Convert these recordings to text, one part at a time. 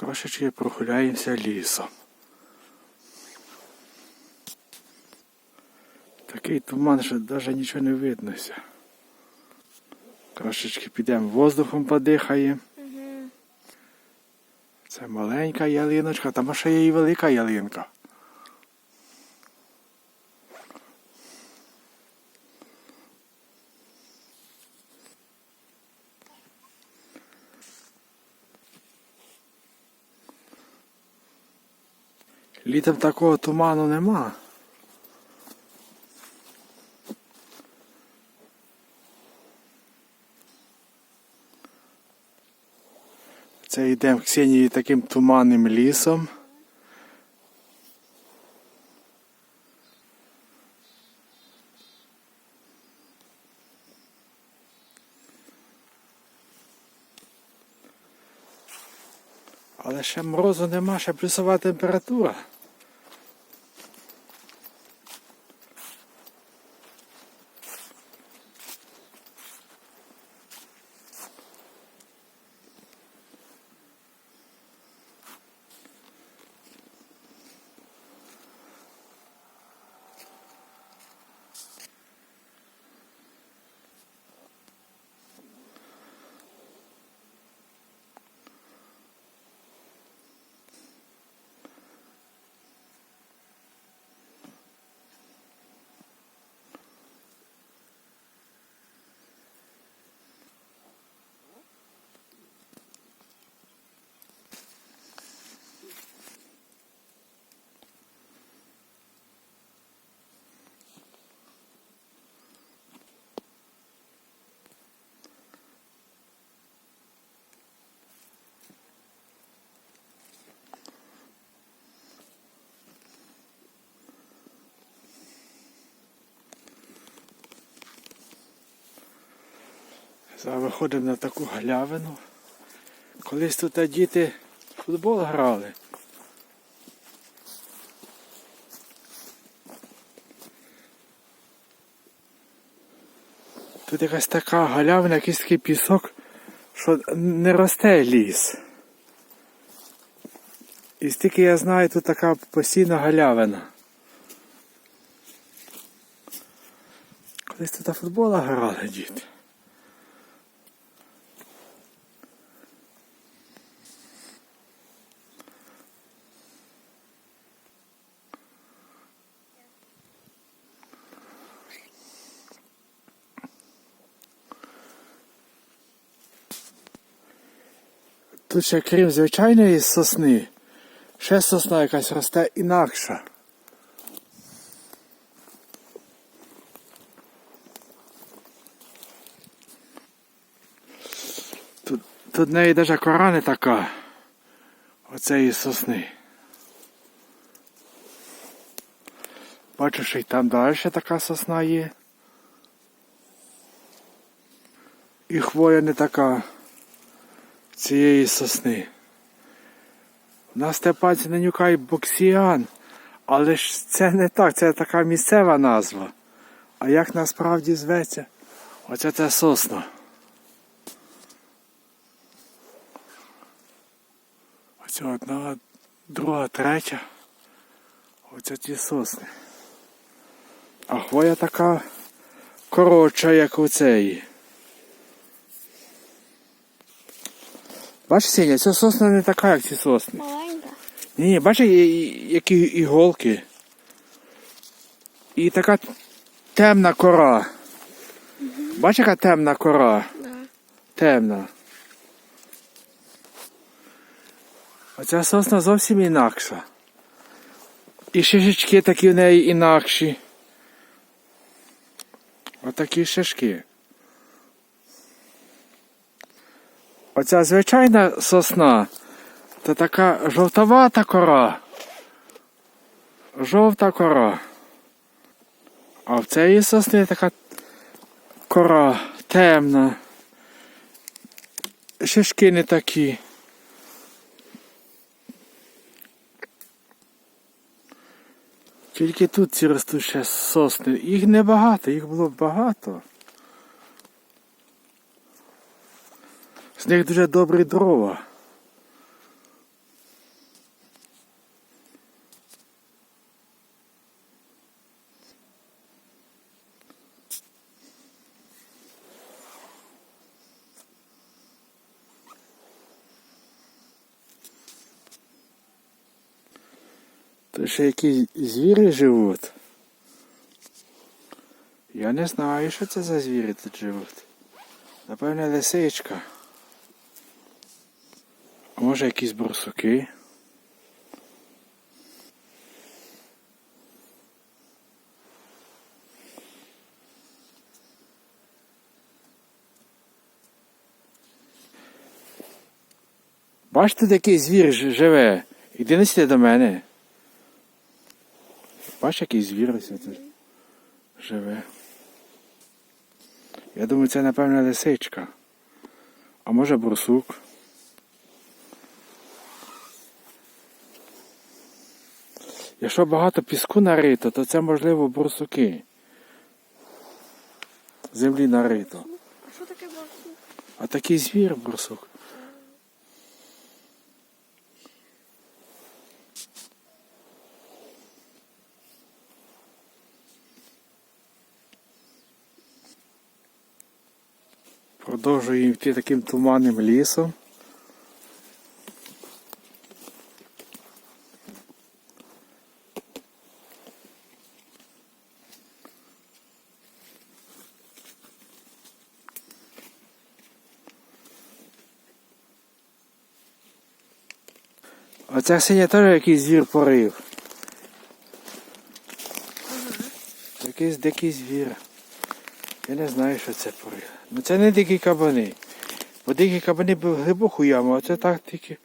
Трошечки прогуляємося лісом. Такий туман, що навіть нічого не виднося. Трошечки підемо воздухом подихаємо. Це маленька ялиночка, там ще є і велика ялинка. Літом такого туману нема. Це йдемо Ксенії таким туманним лісом. Але ще морозу нема, ще плюсова температура. Зараз виходимо на таку галявину. Колись тут діти футбол грали. Тут якась така галявина, якийсь такий пісок, що не росте ліс. І стільки я знаю, тут така постійна галявина. Колись тут футбола грали діти. Тут ще крім звичайної сосни, ще сосна якась росте інакша. Тут, тут неї навіть кора не така. Оцеї сосни. Бачу, що й там далі така сосна є. І хвоя не така цієї сосни. У На степанці нанюкає боксіан, але ж це не так, це така місцева назва. А як насправді зветься? Оце це сосна. Оце одна, друга, третя. Оце ті сосни. А хвоя така коротша, як у цієї. Бачиш, Сеня, ця сосна не така, як ці сосни. Маленька. Ні, бачиш, які іголки. І така темна кора. Бачиш, яка темна кора? Да. Темна. Оця сосна зовсім інакша. І шишечки такі в неї інакші. Отакі шишки. Оця звичайна сосна, то така жовтовата кора. Жовта кора. А в цієї сосни така кора темна. Шишки не такі. Тільки тут ці ростуть ще сосни. Їх небагато, їх було багато. З них дуже добрі дрова. То ще якісь звірі живуть. Я не знаю, що це за звірі тут живуть. Напевне, лисичка. Може якісь борсуки. Бачите, який звір живе. Іди не до мене. Бачиш, який звір ось живе. Я думаю, це, напевно, лисичка. А може борсук. Якщо багато піску нарито, то це можливо борсуки. Землі нарито. А що таке боксу? А такий звір борсук. Продовжуємо йти таким туманним лісом. Оця синя теж якийсь звір порив. Якийсь дикий звір. Я не знаю, що це порив. Ну це не дикі кабани. Бо дикі кабани був глибоку яму, а це так тільки.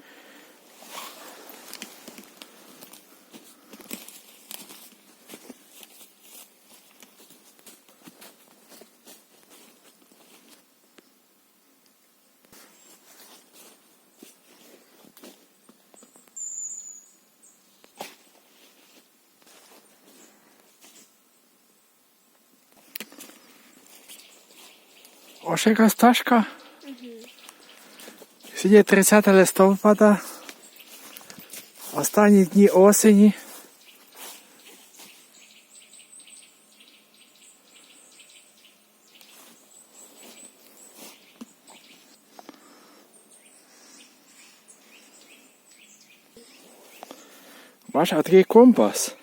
Ось яка стежка. Сьогодні 30 листопада. Останні дні осені. Бачиш, а такий компас.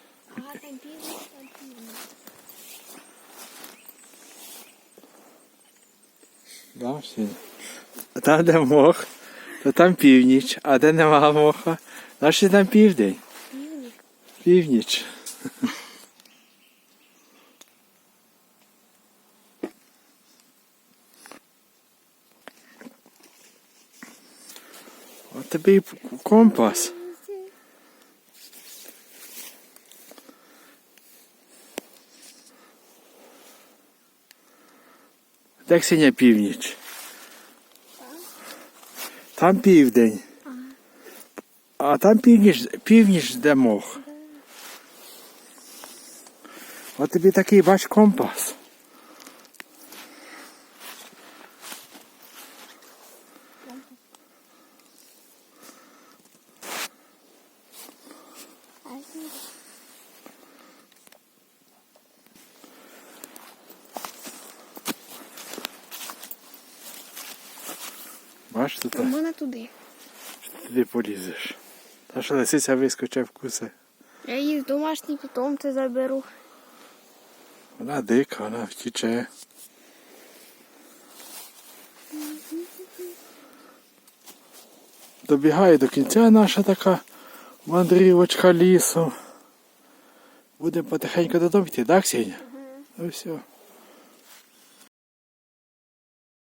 Там, де мох, то там північ, а де нема моха, значить там південь. Північ. От тобі і компас. Де синя північ? Там південь. А там північ, північ де мох. От тобі такий бач компас. Бач, тут У мене туди. туди полізеш. Та що лисиця вискоче вкусе. Я її з домашній питомці заберу. Вона дика, вона втіче. Добігає до кінця наша така мандрівочка лісу. Будемо потихеньку додому йти, так, Сеня? Ну все.